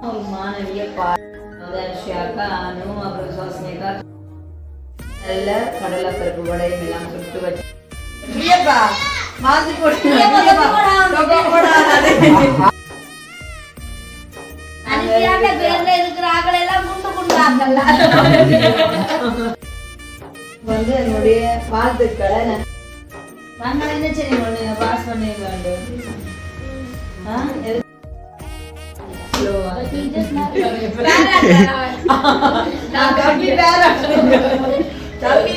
ஒரு மாணவிய பாதர்ஷியாக்கா அனு அப்புறம் சுவாசனியக்கா நல்ல கடலை பருப்பு வடையும் எல்லாம் சுட்டு வச்சு. பிரியப்பா மாத்தி போட்டு வந்து என்னுடைய வாழ்த்துக்களை நான் என்ன சரி பாஸ் பண்ணி வேண்டும் ஆ எது ஸ்லோவா நான் கம்பி வேற கம்பி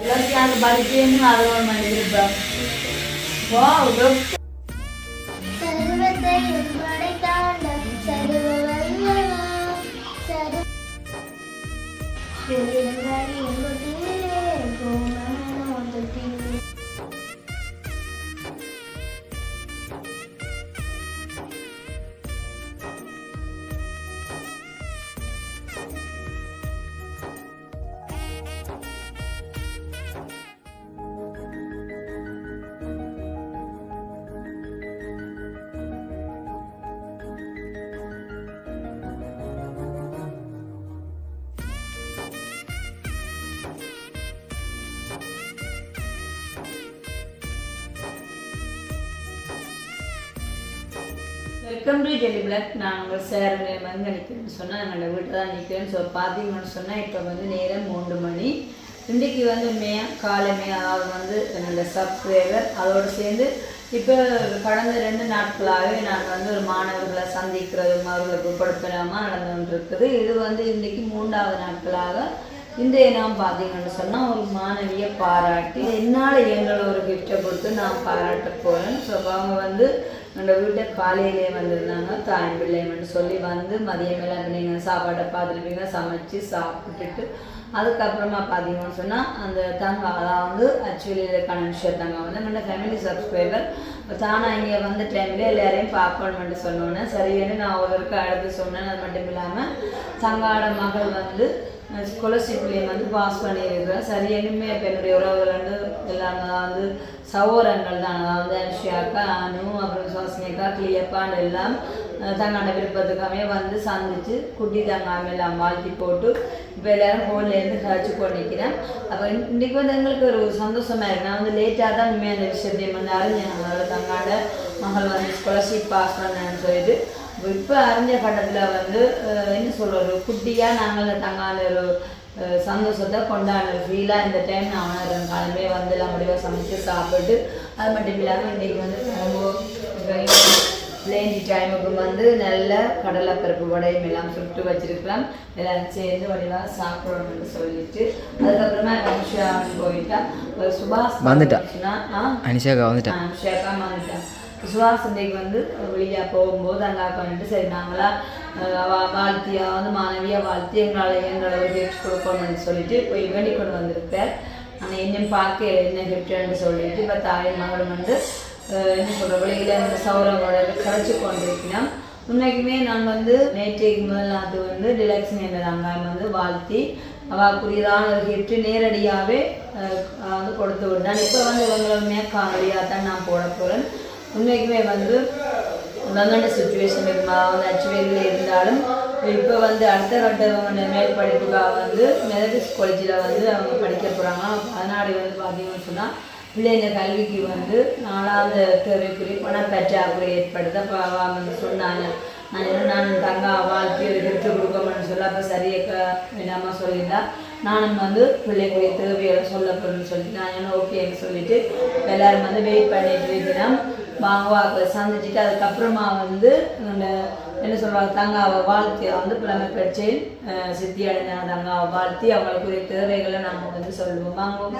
இருபத்தி படிக்கணும் அறுபது மணி இருப்பேன் வா சர்வத்தை வெல்கம் பிளாக் நான் உங்கள் சேர் வந்து நிற்கிறேன்னு சொன்னால் எங்களோட வீட்டில் தான் நிற்கிறேன்னு சொல் பார்த்தீங்கன்னு சொன்னால் இப்போ வந்து நேரம் மூன்று மணி. இன்றைக்கு வந்து மே காலமே அதாவது வந்து என்னோட சப்ஸ்கிரைபர் அதோடு சேர்ந்து இப்போ கடந்த ரெண்டு நாட்களாகவே நாங்கள் வந்து ஒரு மாணவர்களை சந்திக்கிறதும் அவர்களுக்கு கொடுப்பலாமா நடந்து கொண்டிருக்குது. இது வந்து இன்றைக்கி மூன்றாவது நாட்களாக இன்றைய நாம் பார்த்தீங்கன்னு சொன்னால் ஒரு மாணவியை பாராட்டி என்னால் எங்களை ஒரு கிஃப்ட்டை கொடுத்து நான் பாராட்ட போகிறேன் ஸோ அவங்க வந்து அந்த வீட்டை காலையிலே வந்திருந்தாங்க. தாய் பிள்ளைங்கன்னு சொல்லி வந்து மதியம் எல்லாம் நீங்கள் சாப்பாட்டை பார்த்துருப்பீங்க சமைச்சு சாப்பிட்டுட்டு அதுக்கப்புறமா பார்த்தீங்கன்னு சொன்னால் அந்த தங்க அதாவது ஆக்சுவலி கணேஷர் தங்க வந்து என்னோட ஃபேமிலி சப்ஸ்கிரைபர் தானாக இங்கே வந்த டைமில் எல்லாரையும் பார்க்கணும்னு சொன்னோன்னே சரின்னு நான் ஒருவருக்கு அடுத்து சொன்னேன் அது மட்டும் இல்லாமல் சங்காட மகள் வந்து ஸ்காலர்ஷிப்லேயும் வந்து பாஸ் பண்ணியிருக்கிறேன் சரி இப்போ என்னுடைய உறவுகள் வந்து எல்லாம் வந்து சகோதரங்கள் தான். அதாவது அனுஷியாக்கா அனு அப்புறம் சுவாசினியக்கா கிளியப்பான்னு எல்லாம் அஹ், தங்கான விருப்பத்துக்காமே வந்து சந்திச்சு குட்டி தங்காமல் எல்லாம் வாழ்த்தி போட்டு இப்போ எல்லாரும் ஃபோன்லேருந்து கழிச்சு கொண்டிருக்கிறேன். அப்போ இன்றைக்கி வந்து எங்களுக்கு ஒரு சந்தோஷமாக இருக்கு. நான் வந்து லேட்டாக தான் இனிமேல் அந்த விஷயத்தையும் வந்து அறிஞ்சேன் அதனால தங்காட மகள் வந்து ஸ்காலர்ஷிப் பாஸ் பண்ணேன்னு சொல்லிட்டு இப்போ அறிஞ்ச கட்டத்தில் வந்து என்ன சொல்கிறது குட்டியாக நாங்கள் தங்கான ஒரு சந்தோஷத்தை கொண்டாடுற ஃபீலாக இந்த டைம் நான் உணர்றேன். காலமே வந்து எல்லாம் முடிவாக சமைச்சு சாப்பிட்டு அது மட்டும் இல்லாமல் இன்றைக்கி வந்து பிளேஞ்சி டைமுக்கு வந்து நல்ல கடலை பருப்பு வடையும் எல்லாம் சுட்டு வச்சிருக்கலாம். எல்லாரும் சேர்ந்து வடிவாக சாப்பிடணும்னு சொல்லிட்டு அதுக்கப்புறமா அனுஷா போயிட்டா. ஒரு சுபாஷ் வந்துட்டா. அனிஷாக்கா வந்துட்டா. ஷேக்கா வந்துட்டான் சுபாஷ் இன்றைக்கு வந்து வெளியே போகும்போது அங்கே பண்ணிட்டு சரி நாங்களா வாழ்த்தியா வந்து மாணவியா வாழ்த்தி எங்களால் எங்களை ஒரு கிஃப்ட் கொடுக்கணும்னு சொல்லிட்டு போய் வேண்டி கொண்டு வந்திருப்பேன் ஆனால் இன்னும் பார்க்க என்ன கிஃப்ட்னு சொல்லிட்டு இப்போ தாய் மகளும் வந்து என்ன சொல்கிற வெளியில் இந்த சௌரங்களோட கரைச்சி கொண்டிருக்கிறோம் உண்மைக்குமே நான் வந்து நேற்றைக்கு முதல் நாத்து வந்து டிலக்ஷன் என்ற அங்காயம் வந்து வாழ்த்தி அவாக்குரியதான ஒரு ஹிட்டு நேரடியாகவே வந்து கொடுத்து விட்டேன். இப்போ வந்து இவங்களுமே காணொலியாக தான் நான் போட போகிறேன் உண்மைக்குமே வந்து நல்ல சுச்சுவேஷன் வந்து அச்சுவேலில் இருந்தாலும் இப்போ வந்து அடுத்த கட்ட மேல் படிப்புக்காக வந்து மெதடிஸ் காலேஜில் வந்து அவங்க படிக்க போகிறாங்க அதனாடி வந்து பார்த்தீங்கன்னு சொன்னால் பிள்ளைங்க கல்விக்கு வந்து நாலாவது தேவைக்குரிய பண பற்றாக்குறை ஏற்படுத்த அப்போ வந்து சொன்னாங்க நான் என்ன நான் தங்கா வாழ்க்கை எடுத்து கொடுக்கணும்னு சொல்ல. அப்போ சரியாக வேணாமா சொல்லியிருந்தா நானும் வந்து பிள்ளைங்களுடைய தேவையை சொல்ல போகிறேன்னு சொல்லிட்டு நான் என்ன ஓகேன்னு சொல்லிட்டு எல்லாரும் வந்து வெயிட் பண்ணிட்டு இருக்கிறேன் வாங்குவாங்க சந்திச்சுட்டு அதுக்கப்புறமா வந்து என்ன சொல்கிறாங்க தங்காவை வாழ்த்தி வந்து புலமை பெற்று சித்தி அடைஞ்சாங்க தங்காவை வாழ்த்தி அவங்களுக்குரிய தேவைகளை நம்ம வந்து சொல்லுவோம்? வாங்குவோம்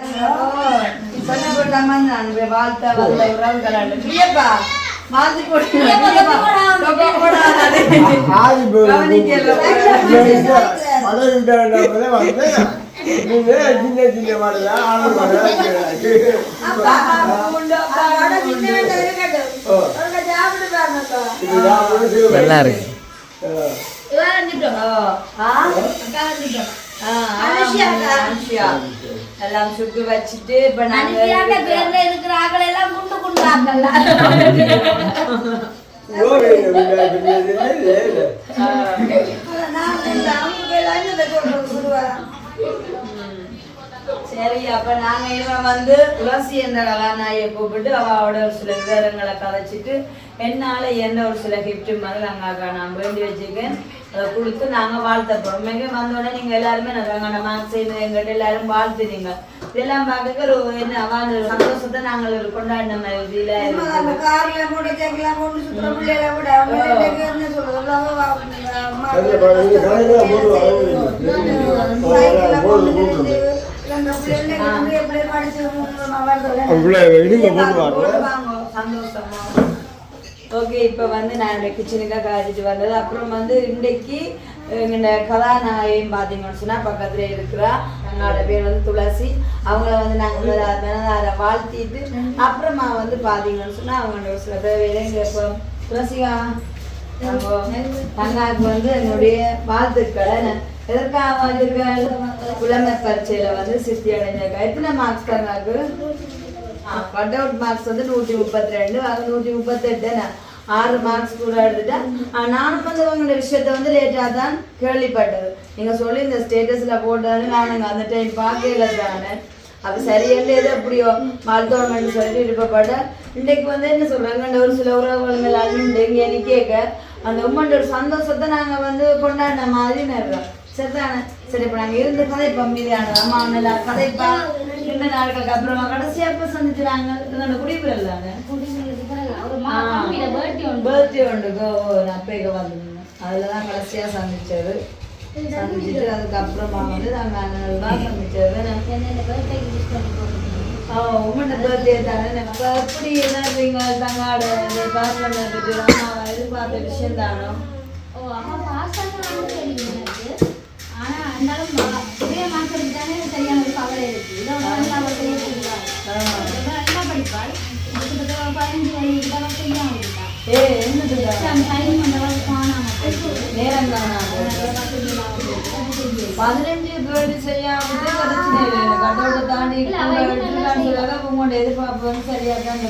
வாழ்த்த வந்த உறவுகள் பிரியப்பா மாத்தி போட்டு ஆதி மதுரை வந்து நீங்க சின்ன சின்ன மாடலாம் ஆளு நல்லா இருக்கு எல்லாம் சுட்டு வச்சுட்டு இப்ப அனுப்பியாண்ட நாங்க பேர்ல இருக்கிற ஆக்களை எல்லாம் குண்டு குண்டாக்கல்ல நான் இந்த அவங்க எல்லாம் இந்த சொல்றது சொல்லுவாங்க சரி அப்ப நாங்க இவன் வந்து துளசி என்ற கலாநாயை கூப்பிட்டு அவளோட ஒரு சில விவரங்களை கதைச்சிட்டு என்னால என்ன ஒரு சில கிஃப்ட் மாதிரி நாங்க நான் வேண்டி வச்சிருக்கேன் அதை கொடுத்து நாங்க வாழ்த்த போறோம் எங்க வந்தோடனே நீங்க எல்லாருமே நாங்க மார்க்ஸ் எங்கிட்ட எல்லாரும் வாழ்த்துனீங்க இதெல்லாம் பார்க்க ஒரு என்ன ஒரு சந்தோஷத்தை நாங்கள் ஒரு கொண்டாடின மாதிரி இதுல ஓகே இப்போ வந்து நான் என்னோட கிச்சனுக்காக காய்ச்சிட்டு வந்தது. அப்புறம் வந்து இன்றைக்கு எங்களோட கதாநாயகம் பார்த்தீங்கன்னு சொன்னால் பக்கத்தில் இருக்கிறா எங்களோட பேர் வந்து துளசி அவங்கள வந்து நாங்கள் மனதார வாழ்த்திட்டு அப்புறமா வந்து பார்த்தீங்கன்னு சொன்னால் அவங்களோட ஒரு சில தேவையில இங்கே இப்போ துளசிகா தங்காவுக்கு வந்து என்னுடைய வாழ்த்துக்களை எதற்காக வாழ்த்துக்கள் புலமை பரீட்சையில் வந்து சித்தி அடைஞ்சிருக்கா எத்தனை மார்க்ஸ் தங்காக்கு கட் அவுட் மார்க்ஸ் வந்து நூற்றி முப்பத்தி ரெண்டு அது நூற்றி முப்பத்தெட்டு ஆறு மார்க்ஸ் கூட எடுத்துட்டேன் நானும் வந்து உங்களோட விஷயத்த வந்து லேட்டாக தான் கேள்விப்பட்டது நீங்கள் சொல்லி இந்த ஸ்டேட்டஸில் போட்டது நான் அந்த டைம் பார்க்கல தானே அப்போ சரியில்லை எது எப்படியோ மருத்துவமனை சொல்லிட்டு விருப்பப்பட்ட இன்றைக்கு வந்து என்ன சொல்கிறாங்க ஒரு சில உறவுகள் அழுண்டு இன்றைக்கு எனக்கு கேட்க அந்த உம்மன் ஒரு சந்தோஷத்தை நாங்கள் வந்து கொண்டாடின மாதிரி நேரம் சரிதானே சரி இப்போ நாங்கள் இருந்து கதைப்போம் மீதியான அம்மா நல்லா கதைப்பா ரெண்டு நாட்களுக்கு அப்புறமா கடைசியா எப்போ சந்திச்சுறாங்க எங்களோட குடிப்பில் தானே பர்த்டே ஒன்றுக்கு நான் அப்பேக்க வந்திருந்தேன் அதில் தான் கடைசியாக சந்திச்சது சந்திச்சுட்டு அதுக்கப்புறமா வந்து நாங்கள் அண்ணன் சந்திச்சது உங்களோட பர்த்டே தானே இப்போ எப்படி என்ன தங்காட பாசம் எதிர்பார்த்த விஷயம் தானோ ஓ அம்மா பாஸ் எனக்கு இருந்தாலும் இதே மார்க் தானே சரியான ஒரு கவலை இருக்கு. இதை வந்து அவள் செய்யக்கூடாது நல்லா படிப்பாள். கிட்டத்தட்ட ஒரு பதினஞ்சு வயது இதெல்லாம் செய்யாம இருக்கா. பதினஞ்சு பேர்டு செய்யாமட்டு பிரச்சனை இல்லை கடவுளை தாண்டி உங்களோட எதிர்பார்ப்பு வந்து சரியா தான்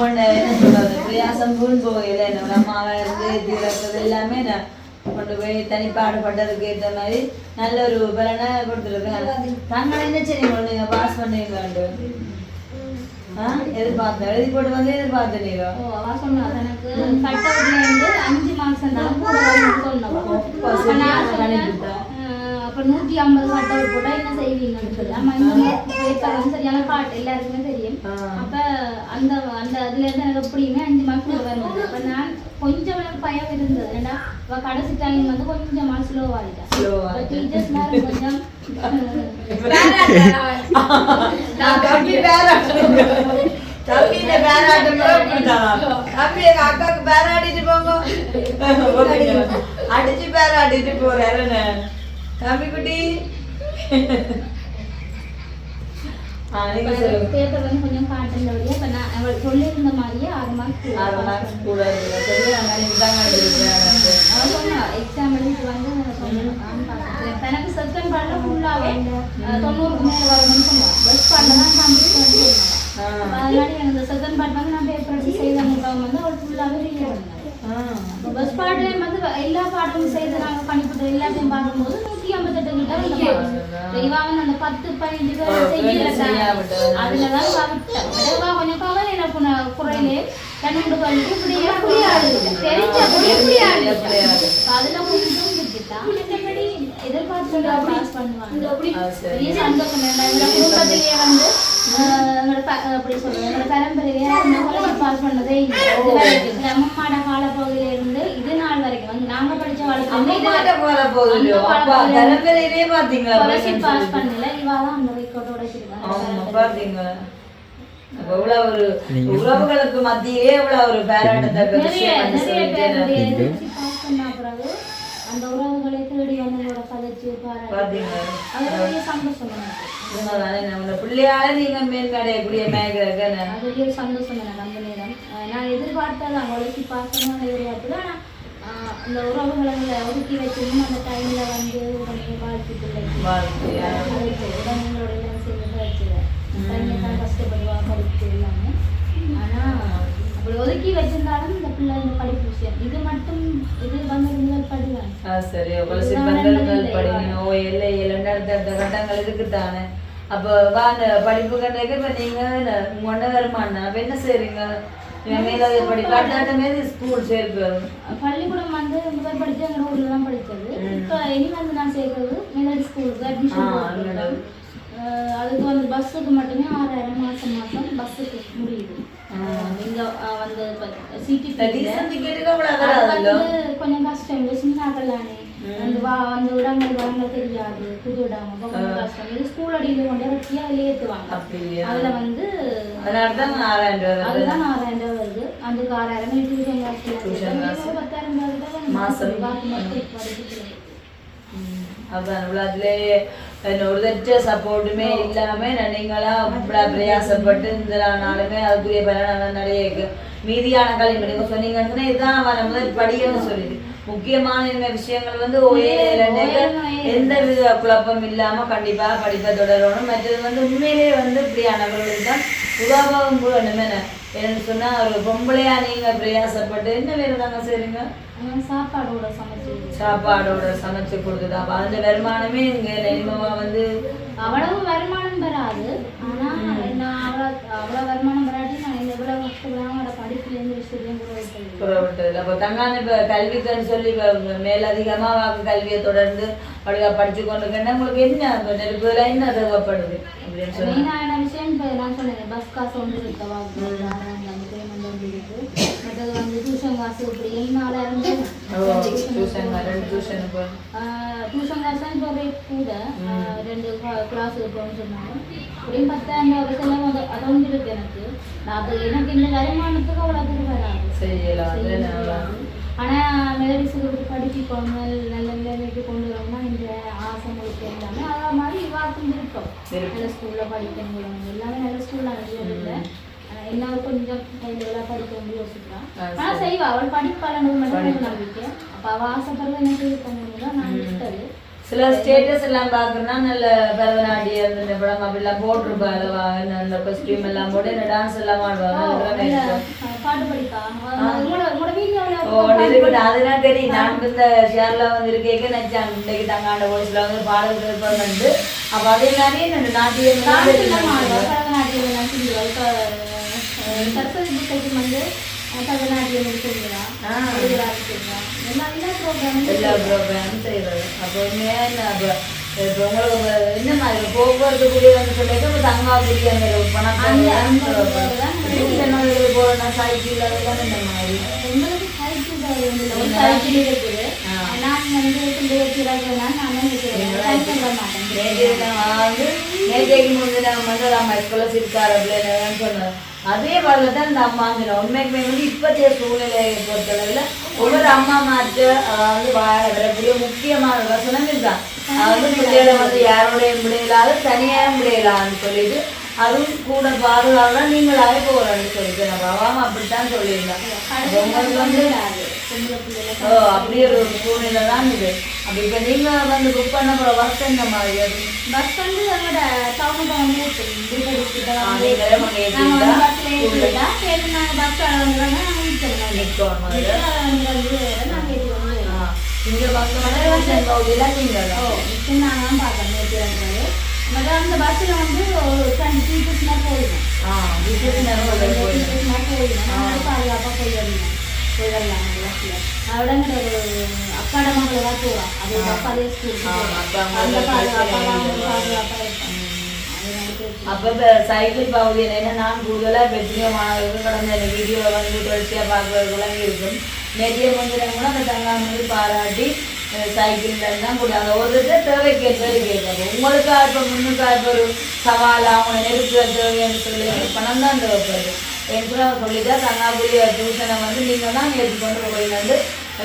டீச்சர்ஸ்னாலே சரியான கவலை என்னது இவ அந்த விட்டுட்டான்னு சொல்லி அப்படி எல்லாரும் எதிர்பார்க்கப்பட்டதா ஆனா வந்து உங்களோட என்ன சொல்றது பிரயாசம் வீண் போகல என்னோட அம்மாவா இருந்து தீரக்கிறது எல்லாமே நான் கொண்டு போய் தனிப்பாடுபட்டதுக்கு ஏற்ற மாதிரி நல்ல ஒரு பலனை கொடுத்துருக்கேன். நாங்கள் என்ன செய்யுங்க நீங்க பாஸ் பண்ணுவீங்க எதிர்பார்த்தேன் எழுதி போட்டு வந்து எதிர்பார்த்தேன் நீங்க சொன்னா அஞ்சு மார்க்ஸ் இருந்தாலும் அப்ப நூத்தி ஐம்பது கட் அவுட் போட்டா என்ன செய்வீங்கன்னு சொல்லி ஆமா இங்க ஏற்காடு சரியான பாட்டு எல்லாருக்குமே தெரியும். அப்ப அந்த அந்த அதுல இருந்து எனக்கு எப்படியுமே அஞ்சு மார்க்ஸ் வரும் அப்ப நான் கொஞ்சம் எனக்கு பயம் இருந்தது. ஏன்னா அவ கடைசி டைம் வந்து கொஞ்சம் மார்க் ஸ்லோ ஆகிட்டா Slow ஆயிட்டா. டீச்சர்ஸ் கொஞ்சம் தம்பியில பேராட்டம் அக்காவுக்கு பேராடிட்டு போங்க. அடிச்சு பேராடிட்டு போறாரு தம்பி குட்டி பேப்பர் கொஞ்சம் அப்ப நான் அவள் சொல்லியிருந்த மாதிரியே ஆறு மார்க் ஆறு கூட எக்ஸாம் எழுதிட்டு வந்து. எனக்கு. செகண்ட் பார்ட்ல ஃபுல்லாவே தொண்ணூறுக்கு மேல வரணும்னு தான் கம்ப்ளீட் அதனால எனக்கு செகண்ட் பார்ட் வந்து நான் பேப்பர் அடிச்சு செய்த முகாம் வந்து அவள் ஃபுல்லாவே ரீட் பண்ணாங்க பஸ் பாட்லேயும் வந்து எல்லா பாடமும் செய்து நாங்கள் பண்ணிவிட்டு எல்லாத்தையும் பார்க்கும்போது நூற்றி ஐம்பத்தெட்டு கிட்ட வந்து இவன் அந்த பத்து பதினஞ்சு பேர் செய்யல. அதுல தான் பார்த்துட்டேன் கொஞ்சம் கவலை எனக்கு குறையிலே ரெண்டு கல்வி இப்படி எப்படி ஆடுது தெரிஞ்ச அப்படி எப்படி ஆடுது எப்படி ஆடுது. அதுல கொஞ்சம் எதிர்பார்த்து பாஸ் பண்ணுவாங்க சந்தோஷம் குடும்பத்திலேயே வந்து ஆஹ், எங்களோட ப- அப்படி பாஸ் பண்ணதே இல்லை அம்மாட காலப்பகுதியில இருந்து இது நாள் வரைக்கும். வந்து நாங்க படிச்ச வாழ்க்கை பாஸ் பண்ணல. இவா தான் அந்த அப்ப இவ்வளவு ஒரு உறவுகளுக்கு மத்தியே இவ்வளவு ஒரு பேராட்டத்தக்க அந்த உறவுகளை தேடி வந்தவங்களோட கதைச்சு பாராட்டு பாத்தீங்க அது பெரிய சந்தோஷம் எனக்கு உண்மைதானே நம்மள பிள்ளையால நீங்க மேற்கடையக்கூடிய மேய்க்கிறதுக்கு அது பெரிய சந்தோஷம் அந்த நேரம். நான் எதிர்பார்த்தது அவங்களுக்கு பாசமாக எதிர்பார்த்தது ஆனால் அந்த உறவுகளை ஒதுக்கி வச்சிருந்தோம் அந்த டைம்ல வந்து உடனே வாழ்த்துக்கள். உடனே பையன் தான் கஷ்டப்படுவா படிப்பு எல்லாமே. ஆனா அப்படி ஒதுக்கி வச்சிருந்தாலும் இந்த பிள்ளை இந்த படிப்பு விஷயம். இது மட்டும் இது வந்து முதல் படிவேன் ஆ, சரி. அவ்வளவு சிற்பங்கள் படிக்கணும் ஓ இல்லை இல்லைன்னு அடுத்த கட்டங்கள் இருக்குதானே அப்போ வா அந்த படிப்பு கண்டக்கு இப்போ நீங்கள் உங்க வருமானம் அப்போ என்ன செய்றீங்க நீங்க மேலாவது படிப்பு அடுத்த மாரி ஸ்கூல் சேர்ப்பு. பள்ளிக்கூடம் வந்து முதல் படிச்சு எங்க ஊர்ல தான் படிச்சது. இப்போ இனி வந்து நான் சேர்க்கறது மேலடி ஸ்கூலுக்கு அட்மிஷன். அதுக்கு வந்து பஸ்ஸுக்கு மட்டுமே ஆறாயிரம் மாசம் மாசம் வராதுல்ல வந்து கொஞ்சம் கஷ்டம். இல்லை சின்ன கல்லானே அந்த வா அந்த இடங்கள் வரங்கள் தெரியாது. புது இடம் கொஞ்சம் கஷ்டம். இது ஸ்கூல் அடியில் கொண்டு வெட்டியா அதில் ஏற்றுவாங்க அதுல வந்து அதனால தான் ஆறாயிரம் ரூபா வருது. அதுதான் அதுக்கு ஆறாயிரம் டியூஷன் காசு. பத்தாயிரம் ரூபாய் மாசம். பாக்கி மட்டும் படிக்கிறது ஒரு சப்போர்ட்டுமே இல்லாம நீங்களா இவ்வளோ பிரயாசப்பட்டு இந்த நாளுமே அதுக்குரிய பலன் நிறைய இருக்கு. மீதியான கல்வி நீங்க சொன்னீங்கன்னு சொன்னா இதுதான் அவன் முதல் படிக்கணும்னு சொல்லிட்டு. முக்கியமான இந்த விஷயங்கள் வந்து ஒரே ரெண்டு எந்த வித குழப்பம் இல்லாம கண்டிப்பா படிப்பை தொடரணும். மற்றது வந்து உண்மையிலேயே வந்து இப்படியானவர்களுக்கு தான் உதாபம் வேணும் என்ன என்னன்னு சொன்னா ஒரு பொம்பளையா நீங்க பிரயாசப்பட்டு என்ன வேலை தாங்க அவன் சாப்பாடோட சமைச்சு சாப்பாடோட சமைச்சு கொடுக்குது. அப்ப அந்த வருமானமே இங்க நெல்மவா வந்து அவ்வளவு வருமானம் வராது ஆனா நான் அவ்வளவு அவ்வளவு வருமானம் வராட்டி நான் இந்த இவ்வளவு கஷ்டப்படாம அவனோட படிப்புல இருந்து விஷயத்தையும் கூட வைக்கல. புறப்பட்டது அப்போ தங்கான இப்போ கல்விக்குன்னு சொல்லி இப்போ மேலதிகமா வாக்கு கல்வியை தொடர்ந்து படிக்க படிச்சு கொண்டு உங்களுக்கு என்ன நெருப்புல என்ன தேவைப்படுது மெயினான விஷயம் இப்போ நான் சொன்னேன் பஸ் காசு ஒன்று இருக்கவா பேமெண்ட் வந்து இருக்கு மற்றது வந்து டியூஷன் காசு இப்படி என்னால ஓ டியூஷன் காசு தான் இப்போ ரேட் கூட ரெண்டு கிளாஸுக்கு போகணும்னு சொன்னாங்க இப்படியும் பத்தாயிரம் ரூபாய் செலவு அது அது வந்து இருக்கு எனக்கு நான் அது எனக்கு இந்த வருமானத்துக்கு அவ்வளோ பேர் வராது செய்யலாம் அது நல்லா ஆனா மெலடிஸுக்கு படிச்சுக்கோங்க நல்ல நிலைமைக்கு கொண்டு வரணும்னா இந்த ஆசை முழுக்க எல்லாமே அதே மாதிரி இவாக்கும். நல்ல ஸ்கூல்ல படிக்கணும் எல்லாமே நல்ல ஸ்கூல்ல இல்லை எல்லாரும் கொஞ்சம் கையில படிக்க யோசிக்கிறான் ஆனா செய்வா அவள் படிப்பாளன்னு மட்டும் நம்பிக்கை. அப்ப அவ ஆசைப்படுறது எனக்கு இது பண்ணணும் நான் விட்டது சில ஸ்டேட்டஸ் எல்லாம் பார்க்கணும்னா நல்ல பரதநாட்டியம் இந்த படம் அப்படிலாம் போட்டிருப்பா அல்லவா? நல்ல காஸ்டியூம் எல்லாம் போட்டு இந்த டான்ஸ் எல்லாம் ஆடுவாங்க அதெல்லாம் தெரியும். நான் வந்து இந்த ஷேர்ல வந்து இருக்கேக்க நினைச்சாங்க இன்னைக்கு தங்காண்ட வாய்ஸ்ல வந்து பாடல் அப்ப அதே நாட்டியம் சரஸ்வதி புத்தகம் வந்து ஆ. எல்லா ப்ரோக்ராமும் செய்வது அப்போ மேன் அப்போ இப்போ உங்களுக்கு என்ன மாதிரி போக்குவரத்துக்குரிய வந்து சொல்லிட்டு இப்போ அந்த பணம் அந்த அந்த தான் போகணும் சைக்கிள் அதெல்லாம் இந்த மாதிரி உங்களுக்கு சைக்கிள் ஒரு சைக்கிள் இருக்குது. ஆ. நான் வந்து பிள்ளைய பிறகுனா நான் நினைக்கிறேன் சைக்கிள் வர மாட்டேன். நேற்று நான் வந்து நேற்றைக்கு முந்தின வந்து நம்ம ஸ்காலர்ஷிப் அப்படின்னு சொன்னேன் அதே வரல தான் இந்த அம்மாங்கிற உண்மைக்குமே வந்து இப்பத்திய சூழ்நிலையை பொறுத்தளவில் ஒவ்வொரு அம்மா மாற்று வந்து வாழ வரக்கூடிய முக்கியமான வசனம் இதுதான் அது வந்து பிள்ளைகளை வந்து யாரோடையும் முடியலாது தனியாக முடியலான்னு சொல்லிட்டு அதுவும் கூட பாதுகாப்பாக நீங்களாவே போகிறேன்னு சொல்லிட்டு நம்ம அவாம அப்படித்தான் உங்களுக்கு வந்து பிள்ளைல ஓ அப்படி ஒரு சூழ்நிலை தான் இது. அப்படி இப்போ நீங்கள் வந்து புக் பண்ண போகிற வருஷம் இந்த மாதிரி பஸ் வந்து என்னோட டவுனுக்கு வந்து பஸ்ஸில் நாங்கள் பஸ் வந்து நிற்கிறோம் இங்க பக்கம் நீங்கள் மற்ற அந்த பஸ்ஸில் வந்து ஒரு டுவெண்ட்டி டீச்சர்ஸ் மாதிரி போயிடும் டீச்சர்ஸ் போயிடும் பாதுகாப்பாக வரணும் போய் வரலாம் அந்த பஸ்ஸில் அதோட எங்களோட அப்போ சைக்கிள் பகுதி என்ன நான் கூடுதலாக மாணவர்கள் கடந்த இந்த வீடியோவை வந்து தொடர்ச்சியாக பார்க்குறதுலாம் இருக்கும் நிறைய முந்திரம் கூட அந்த தங்காம பாராட்டி சைக்கிள்லாம் கூட கொடுத்தாங்க ஒரு தேவைக்கு ஏற்றது கேட்காது உங்களுக்கு இப்போ முன்னுக்கா இப்போ ஒரு சவாலாக அவங்க நெருக்கிற தேவைன்னு சொல்லி பணம் தான் தேவைப்படுது. என்று சொல்லிட்டா தங்காபுரிய டியூஷனை வந்து நீங்கள் தான் எடுத்துக்கொண்டு போய் வந்து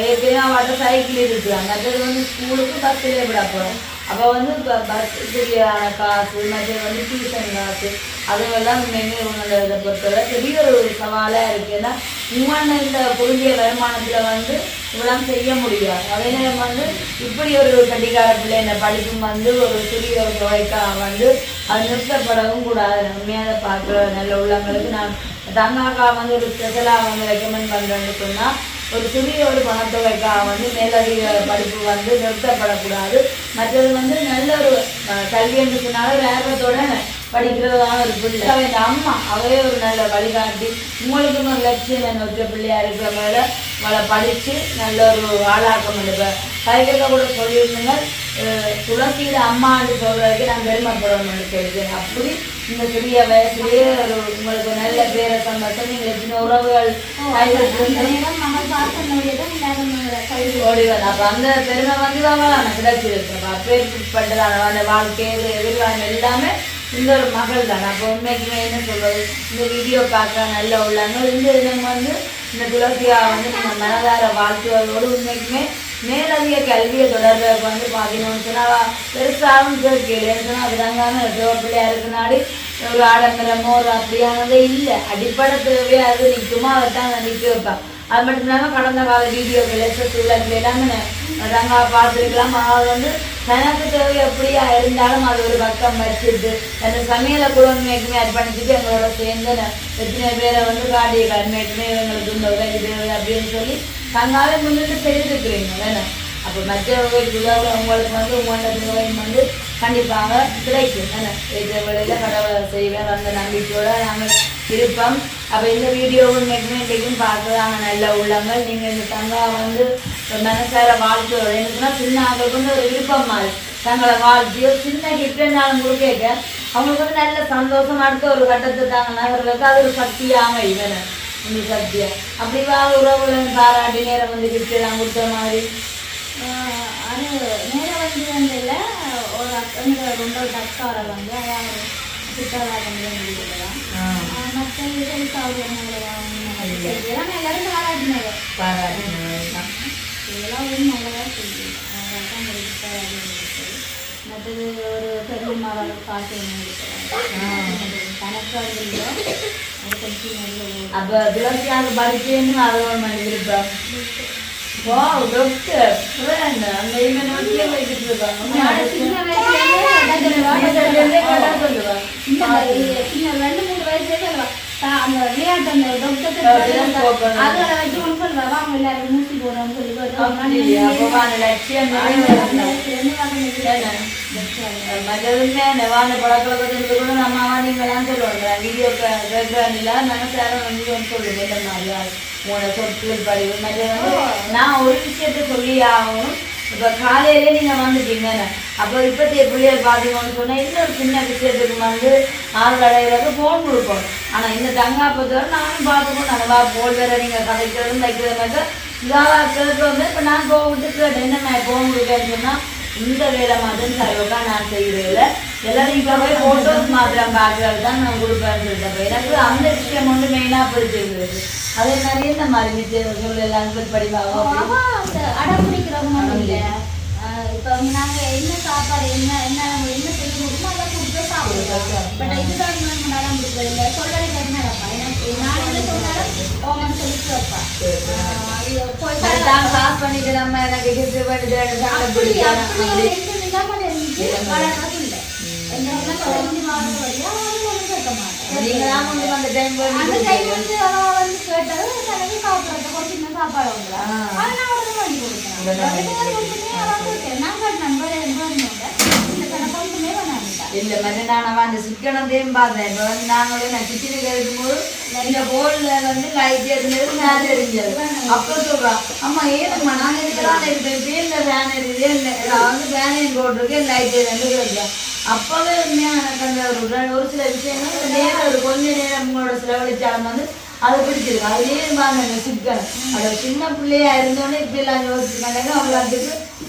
ஏற்கனவே அவட்ட சைக்கிள் இருக்குது அடுத்தது வந்து ஸ்கூலுக்கு பஸ்ஸில் விட போகிறோம் அப்போ வந்து இப்போ பஸ்ஸுக்குரியான காசு மற்ற வந்து டியூஷன் காசு அதுவெல்லாம் உண்மையுமே இவங்களோட இதை பொறுத்தவரை பெரிய ஒரு சவாலாக இருக்குது ஏன்னா உண்மையான இந்த குறுகிய வருமானத்தில் வந்து இவ்வளோ செய்ய முடியாது. அதே நேரம் வந்து இப்படி ஒரு கட்டிக்கார பிள்ளை இந்த படிப்பும் வந்து ஒரு சிறிய ஒரு தொகைக்காக வந்து அது நிறுத்தப்படவும் கூடாது. உண்மையாக பார்க்குற நல்ல உள்ளவங்களுக்கு நான் தங்காக்கா வந்து ஒரு ஸ்பெஷலாக வந்து ரெக்கமெண்ட் பண்ணுறேன்னு சொன்னால் ஒரு சிறிய ஒரு பணத்தொகைக்காக வந்து மேலதிக படிப்பு வந்து நிறுத்தப்படக்கூடாது. மற்றது வந்து நல்ல ஒரு கல்வின்றதுனால கல்வி என்று சொன்னாலும் படிக்கிறதான ஒரு பிள்ளை. அவ இந்த அம்மா அவையே ஒரு நல்ல வழிகாட்டி. உங்களுக்கும் ஒரு லட்சியம் என்ன? ஒற்ற பிள்ளையா இருக்கிற மேல அவளை படித்து நல்ல ஒரு ஆளாக்கம் இப்போ கைகக்க கூட சொல்லியிருந்தீங்க துளசியில அம்மான்னு சொல்றதுக்கு நான் பெருமைப்படணும்னு நினைக்கிறேன் அப்படி இந்த சிறிய வயசுலயே ஒரு உங்களுக்கு நல்ல பேரை சந்தோஷம் நீங்கள் சின்ன உறவுகள் ஓடிவன் அப்போ அந்த பெருமை வந்து அவளான கிடைச்சிருக்கு அப்போ அப்பேற்பட்டதான அந்த வாழ்க்கை எதிர்காலம் எல்லாமே இந்த ஒரு மகள் தான். அப்போ உண்மைக்குமே என்ன சொல்வது? இந்த வீடியோ பார்க்க நல்ல உள்ளாங்க இந்த இடம் வந்து இந்த துளசியா வந்து நம்ம மனதார வாழ்த்துவதோடு உண்மைக்குமே மேலதிக கல்வியை தொடர்பு வந்து பார்த்தீங்கன்னு சொன்னால் பெருசாகவும் கேட்கலன்னு சொன்னால் விதங்கான பிள்ளையாக இருக்குனாடி ஒரு ஆடம்பரமோ ஒரு அப்படியானதே இல்லை. அடிப்படை தேவையாக அது நிற்குமா அதை தான் நிற்க வைப்பேன். அது மட்டும் இல்லாமல் கடந்த கால விளையாட்டு உள்ள எல்லாமே ரங்கா பார்த்துருக்கலாம். அது வந்து தனக்கு தேவை எப்படியா இருந்தாலும் அது ஒரு பக்கம் வச்சுட்டு அந்த சமையலை கூட அர்ப்பணிச்சுட்டு எங்களோட சேர்ந்து எத்தனை பேரை வந்து காட்டிய கண்மைக்குமே இவங்களுக்கு இந்த உதவி தேவை அப்படின்னு சொல்லி தங்காலே முன்னிட்டு செய்திருக்கிறீங்க வேணும் அப்போ மற்றவர்களுக்கு உதவி உங்களுக்கு வந்து உங்களோட உதவியும் வந்து கண்டிப்பாக கிடைக்கும் என்ன இந்த வேளையில் கடவுளை செய்வேன் அந்த நம்பிக்கையோட நாங்கள் இருப்போம். அப்போ இந்த வீடியோவும் மெக்மெண்ட்டையும் பார்க்குறாங்க நல்ல உள்ளங்கள். நீங்கள் இந்த தங்கா வந்து மனசார வாழ்க்கையோட எனக்குன்னா சின்ன ஆளுக்கு வந்து ஒரு விருப்பம் மாதிரி தங்களை ஒரு சின்ன கிஃப்ட்னாலும் கொடுக்க அவங்களுக்கு வந்து நல்ல சந்தோஷம். அடுத்த ஒரு கட்டத்தை தாங்க நகர்களுக்கு அது ஒரு சக்தியாக அமையும் உங்களுக்கு சக்தியா. அப்படி வா உறவுகள் பாராட்டி நேரம் வந்து கிஃப்ட் எல்லாம் கொடுத்த மாதிரி. அது நேரம் வந்து வந்து இல்லை. ஒரு அக்கா ரொம்ப ஒரு அக்காரை வந்து அதாவது சுற்றுலா முடியலாம் மற்ற இதழ் சௌகரியங்கள் எல்லாம் எல்லாரும் பாராட்டினாங்க பாராட்டி இதெல்லாம் ஒரு பெரிய மரம் காட்டு கணக்காக இல்லை அது கொஞ்சம் நல்ல அப்ப துளசியாக படிச்சேன்னு அதுவும் இருப்பேன் வா டாக்டர் ஃப்ரெண்ட் அந்த இவன் நோக்கியே வச்சுட்டு இருக்காங்க சின்ன வயசுலேருந்தே கடை சொல்லுவாங்க சின்ன வயசு- சின்ன ரெண்டு மூணு வயசுல சொல்லுவா தா- அந்த விளையாட்டு அந்த போகணும். அதோட வச்சு சொல்லுவா வாங்க எல்லாரும் மூசி போடுறோம்னு சொல்லி நெவாண்ட பழக்கவழக்கத்துக்கு கூட நம்ம அவனிங்களாம் சொல்லுவாங்க வீடியோ கேட்கறாண்டில மனசாரம் வந்து ஒன்று சொல்லுங்க இந்த மாதிரியா உங்களோட சொற்கள் படிவு மற்ற வந்து நான் ஒரு விஷயத்த சொல்லி ஆகணும் இப்போ காலையிலே நீங்கள் வந்துட்டீங்க அப்போ இப்போத்தைய பிள்ளைகள் பார்த்தீங்கன்னு சொன்னால் இன்னொரு சின்ன விஷயத்துக்கு வந்து ஆறு கடையிறது ஃபோன் கொடுப்போம் ஆனால் இந்த தங்கா பொறுத்தவரை நானும் பார்த்துக்கணும் நல்லா போல் வேற நீங்கள் கதைக்கிறதும் தைக்கிறது மாதிரி இதாவா வந்து இப்போ நான் கோவிட்டு கேட்டேன் என்ன ஃபோன் கொடுக்கேன்னு சொன்னால் இந்த வேலை மாதிரி தரவுக்கா நான் செய்கிறதில்ல எல்லாரும் இப்போ போய் ஃபோட்டோஸ் மாத்திரம் பார்க்கறது தான் நான் கொடுப்பேன்னு சொல்லிட்டேன் எனக்கு அந்த விஷயம் வந்து மெயினாக பிடிச்சிருந்தது அதே மாதிரி இந்த மாதிரி விஷயம் சொல்ல எல்லாம் படிப்பாங்க அவ அந்த அடம் பிடிக்கிறவங்க இல்லை. இப்போ நாங்க என்ன சாப்பாடு என்ன என்ன என்ன செய்ய முடியுமோ அதை கொடுத்து சாப்பிடுவோம். பட் இதுதான் அடம் பிடிக்கிறது இல்லை. சொல்லலை கேட்கப்பா எனக்கு நான் என்ன சொன்னாலும் ஓமன் சொல்லி போய் தான் பாஸ் பண்ணிட்டு நம்ம எனக்கு கிஃப்ட் பண்ணிட்டு சாப்பிட அப்படி பிடிக்காது அப்படி நீங்க தான் வந்து அந்த டைம் அந்த டைம் வந்து அவ வந்து கேட்டது எனக்கு சாப்பிட்றது ஒரு சின்ன சாப்பாடு வந்துடா அதை நான் உடனே வாங்கி கொடுத்தேன். நான் கேட்டேன் நம்பர் என்வாருங்க இந்த கணக்கு ஒன்றுமே பண்ணாமிட்டா இல்ல மற்ற நான் அந்த சிக்கனத்தையும் பார்த்தேன் இப்போ வந்து நாங்களே நான் கிச்சனுக்கு இருக்கும்போது இந்த போல்ல வந்து லைட் இருந்தது மேலே எரிஞ்சது அப்போ சொல்றான் அம்மா ஏதும்மா நான் இதுக்கெல்லாம் இருப்பேன் இப்போ இந்த ஃபேன் இருக்குது இந்த நான் வந்து ஃபேனையும் போட்டிருக்கேன் லைட் வந்து இருக்கிறேன் அப்போவே உண்மையாக எனக்கு அந்த ஒரு ஒரு சில விஷயங்கள் நேரம் ஒரு கொஞ்ச நேரம் உங்களோட செலவழிச்சாலும் வந்து அதை பிடிச்சிருக்கு. அதுலேயே பாருங்க அந்த சிக்கன் அதை சின்ன பிள்ளையா இருந்தோடனே இப்படி எல்லாம் அவங்களுக்கு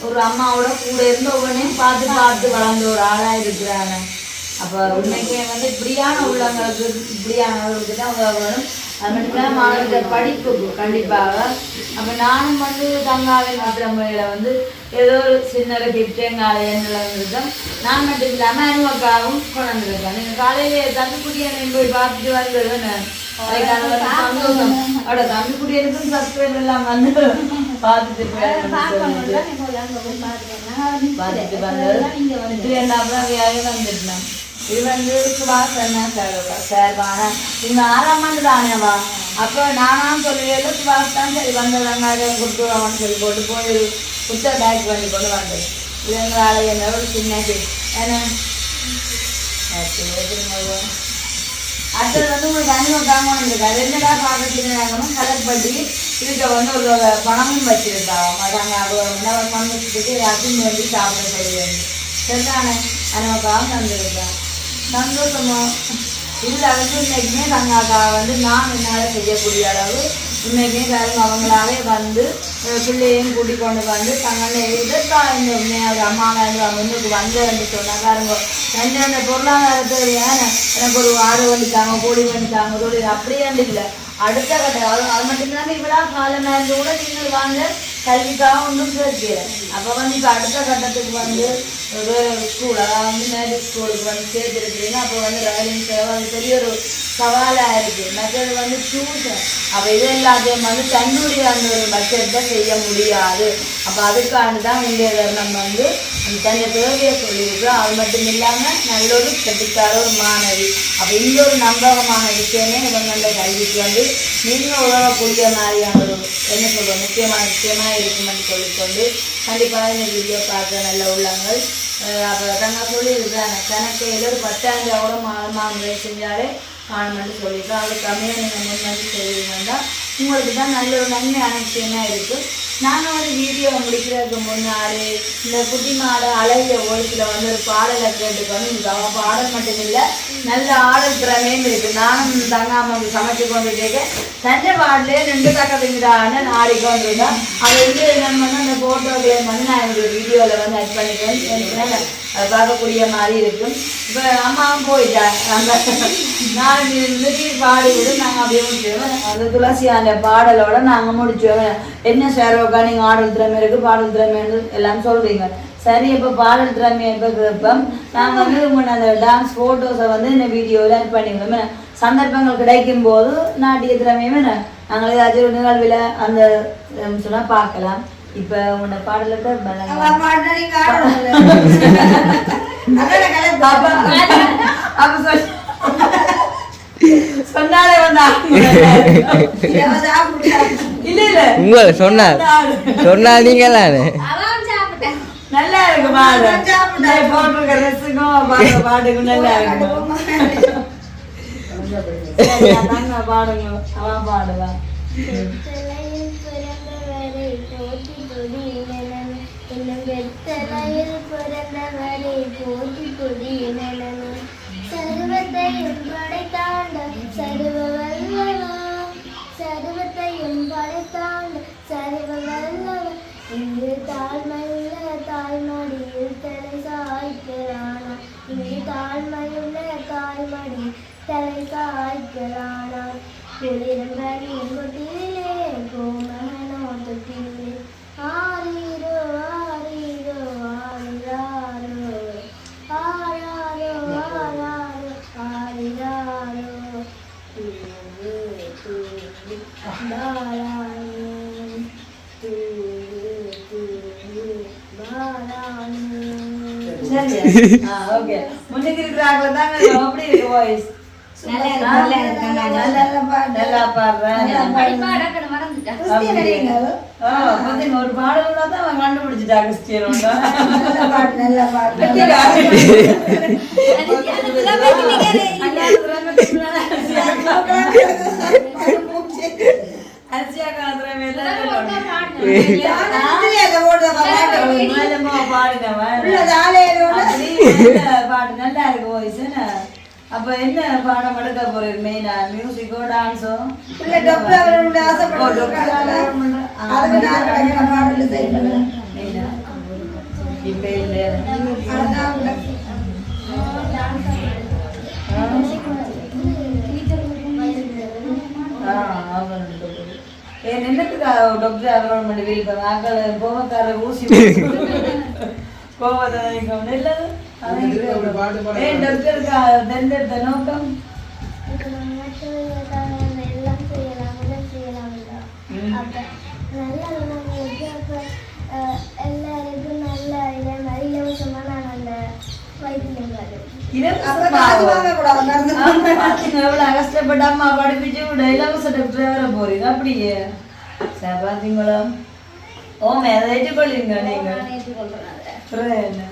ஒரு அம்மாவோட கூட இருந்த உடனே பார்த்து பார்த்து வளர்ந்த ஒரு ஆளாக இருக்கிறாங்க. அப்போ உண்மைக்கு வந்து இப்படியான உள்ளவங்களுக்கு இப்படியானவர்களுக்கு தான் உதவ வேணும் அது மட்டும் இல்லாமல் மாணவர்களோட படிப்புக்கு கண்டிப்பாக. அப்போ நானும் வந்து தங்காவின் மாத்திரமையில் வந்து ஏதோ ஒரு சின்ன ஒரு கிஃப்ட் எங்கால என்னிடம் நான் மட்டும் இல்லாமல் அனுமக்காவும் கொண்டு வந்திருக்கேன் நீங்கள் காலையிலே தம்பிக்குடியை போய் பார்த்துட்டு ஒரு சந்தோஷம். அவட தம்பிக்குடியனுக்கும் சப்ஸ்கிரைப் எல்லாம் வந்து பார்த்துட்டு பார்த்துட்டு வந்தது இது என்ன அப்புறம் வியாழ வந்துட்டோம் இது வந்து சுபாஷ் அண்ணா சார் இவங்க ஆறாம் ஆண்டு தானேவா அப்போ நானாம் சொல்லல சுபாஷ் தான் சரி வந்தவங்க கொடுத்துருவாங்கன்னு சொல்லி போட்டு போய் ஒரு பேக் பண்ணி கொண்டு வந்தது இது எங்களால் என்ன? ஒரு சின்ன ஏன்னா ஓகே அடுத்தது வந்து உங்களுக்கு அனுபவம் காமன் இருக்கு. அது என்னடா பார்க்கறதுக்கு கலர் பண்ணி இதுக்கு வந்து ஒரு பணமும் வச்சிருக்காங்க அதாங்க அது ஒரு மணி பணம் வச்சுட்டு எல்லாத்தையும் வந்து சாப்பிட சொல்லுவாங்க சரிதானே? அனுபவம் தந்துருக்கேன் சந்தோஷமாக இதில் வந்து இன்னைக்குமே தங்காக்கா வந்து நான் என்னால் செய்யக்கூடிய அளவு. இன்னைக்குமே வேறு அவங்களாவே வந்து அஹ் பிள்ளையையும் கூட்டிக் கொண்டு வந்து தங்கன்னு இதற்காக இந்த உண்மையாக அம்மாவை முன்னுக்கு வந்தேன்னு சொன்னா பாருங்க. ரெண்டு அந்த பொருளாதாரத்தை ஏன் எனக்கு ஒரு ஆடு பண்ணிட்டாங்க கோடி பண்ணிட்டாங்க கோழி அப்படியே இல்லை. அடுத்த கட்டம் அது அது மட்டும் இல்லாமல் இவ்வளோ காலமாக இருந்து கூட நீங்கள் வாங்க கல்விக்காக ஒன்றும் சேர்க்கல அப்போ வந்து இப்போ அடுத்த கட்டத்துக்கு வந்து வேறு ஸ்கூல் அதாவது வந்து மேஜிக் ஸ்கூலுக்கு வந்து சேர்த்துருக்கிறீங்க அப்போ வந்து ரயிலிங் சேவை அது பெரிய ஒரு சவாலாக இருக்குது மற்றது வந்து டியூஷன் அப்போ இது எல்லாத்தையும் வந்து தன்னுடைய அந்த ஒரு பட்ஜெட்டை செய்ய முடியாது அப்போ அதுக்காக தான் இந்திய நம்ம வந்து அந்த தன்னுடைய தேவையை சொல்லியிருக்கிறோம் அது மட்டும் இல்லாமல் நல்ல ஒரு கட்டிக்கார ஒரு மாணவி. அப்போ இந்த ஒரு நம்பகமான விஷயமே இவங்களோட கல்விக்கு வந்து நீங்கள் உதவக்கூடிய மாதிரியான ஒரு என்ன சொல்கிறோம் முக்கியமான விஷயமாக இருக்குமென்னு சொல்லிக்கொண்டு கண்டிப்பாக இந்த வீடியோ பார்க்க நல்ல உள்ளங்கள். அப்போ அப்புறம் தாங்க சொல்லியிருக்கிறாங்க கணக்கு ஏதோ ஒரு பத்தாயிரம் கூட மாதமாக செஞ்சாலே காணுமென்று சொல்லியிருக்கோம் அது கம்மியாக நீங்கள் முன்வந்து செய்வீங்கன்னா உங்களுக்கு தான் நல்ல ஒரு நன்மையான விஷயமாக இருக்குது நாங்கள் வந்து வீடியோ முடிக்கிறதுக்கு முன்னாடி இந்த குட்டி மாட அழகிய ஓலத்தில் வந்து ஒரு பாடலை கேட்டுக்கணும் இது அவன் பாடல் மட்டும் இல்லை நல்ல ஆடல் திறமையும் இருக்குது நானும் தங்காமல் சமைச்சு கொண்டு இருக்கேன் தஞ்சை பாடலே ரெண்டு தக்க திங்கிறான்னு ஆடிக்கொண்டு இருக்கேன் அது வந்து நம்ம வந்து அந்த ஃபோட்டோக்களை வந்து நான் என்னுடைய வீடியோவில் வந்து ஆட் பண்ணிக்கிறேன். எனக்கு பார்க்கக்கூடிய மாதிரி இருக்கும். இப்போ அம்மாவும் போயிட்டா அந்த நான் நிறுத்தி பாடி விடு நாங்கள் அப்படியே முடிச்சிடுவோம் அந்த துளசி அந்த பாடலோட நாங்கள் முடிச்சிடுவோம் என்ன சேரோக்கா நீங்கள் ஆடல் திறமை இருக்குது பாடல் திறமைன்னு எல்லாம் சொல்கிறீங்க சரி இப்போ பாடல் திறமை எப்போ கேட்போம் நாங்கள் வந்து உங்களை அந்த டான்ஸ் ஃபோட்டோஸை வந்து இந்த வீடியோவில் ஆட் பண்ணிடுவோம் சந்தர்ப்பங்கள் கிடைக்கும் போது நாட்டிய திறமையுமே நாங்கள் ஏதாச்சும் நிகழ்வில் அந்த சொன்னால் பார்க்கலாம். இப்போ உன்னை பாடலுக்கு நீங்க சொன்னாலே வந்து. இல்ல. இல்ல உங்களை சொன்னார் சொன்னால் நீங்களானே. அவன் சாப்பிட்டேன். நல்லா இருக்கு பாடு நான் சாப்பிட்டேன். போட்டிருக்க ட்ரெஸ்ஸுக்கும் பாட்டுக்கும் நல்லா இருக்கு சரி, அதாங்க பாடுங்க அவன் பாடுவான் வெத்தலையில் பிறந்தவரை போற்றி கொடியினன் சர்வத்தையும் படைத்தாண்ட சர்வ வல்லவா சர்வத்தையும் படைத்தாண்ட சர்வ வல்லவா இங்கு தாழ்மையுள்ள தாய்மடியில் தலை சாய்க்கிறானா? இங்கு தாழ்மையுள்ள தாய்மடி தலை சாய்க்கிறானா? குளிரும் பனியின் கொட்டிலே கோமகனோ தொட்டிலே. ஆ ஆரீரோ ஆரிராரோ ஆராரோ ஆராரோ ஆரிராரோ தூங்கு தூங்கு பாராயணி தூங்கு தூங்கு பாராயணி சரி ஆ ஓகே முன்னுக்கு இருக்கிறாங்கள அப்படி இருக்கு வாய்ஸ் ஒரு தான் கண்டுபிடிச்சிட்டா கிறிஸ்டியன். நல்ல அப்படி நல்ல இருக்கு என்ன? அப்ப என்ன பாடம் எடுக்க போறீங்க மெயினா மியூசிக்கோ டான்ஸோ உள்ள டொப்புல வரணும்னு ஆசைப்பட்டிருக்காங்க. அதுக்கு நான் கிடைக்கிற பாடல் செய்யணும். இப்ப இல்ல அதான் இதே மாதிரி இலவசமா நான் அந்த வைத்தியம் பார்த்து அப்ப காசு வாங்க கூடாது நடந்து எவ்வளவு கஷ்டப்பட்டு அம்மா படிப்பிச்சு இலவச டாக்டர் வர போறீங்க. அப்படியே. சரி பாத்தீங்களா ஓமே அதை ஏற்றுக்கொள்ளுங்க நீங்க அப்புறம் என்ன?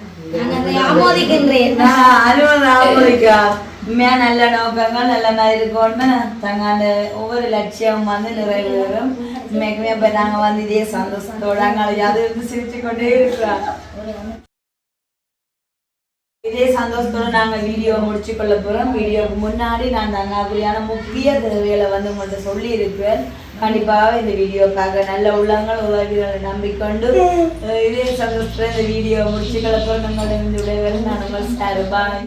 நான் அறுபது ஆகுதுக்கா உண்மையா நல்ல நோக்கங்கள் நல்ல மாதிரி இருக்கணும்னு தங்காண்ட ஒவ்வொரு லட்சியம் வந்து நிறைவேறும் உண்மைக்குமே இப்ப நாங்க வந்து இதே சந்தோஷத்தோட அங்கே அது இருந்து சிரிச்சு கொண்டே இருக்கிறோம் இதே சந்தோஷத்தோட நாங்க வீடியோ முடிச்சு கொள்ள போறோம் வீடியோக்கு முன்னாடி நான் தங்காக்குரியான முக்கிய தேவைகளை வந்து உங்கள்கிட்ட சொல்லி இருப்பேன் கண்டிப்பாக இந்த வீடியோக்காக நல்ல உள்ளங்கள் உதவிகளை நம்பிக்கொண்டு இதே சந்தோஷத்துல இந்த வீடியோ முடிச்சு கொள்ள போறோம் நம்மளோட இந்த விடைகள் நான் உங்கள் சார் பாய்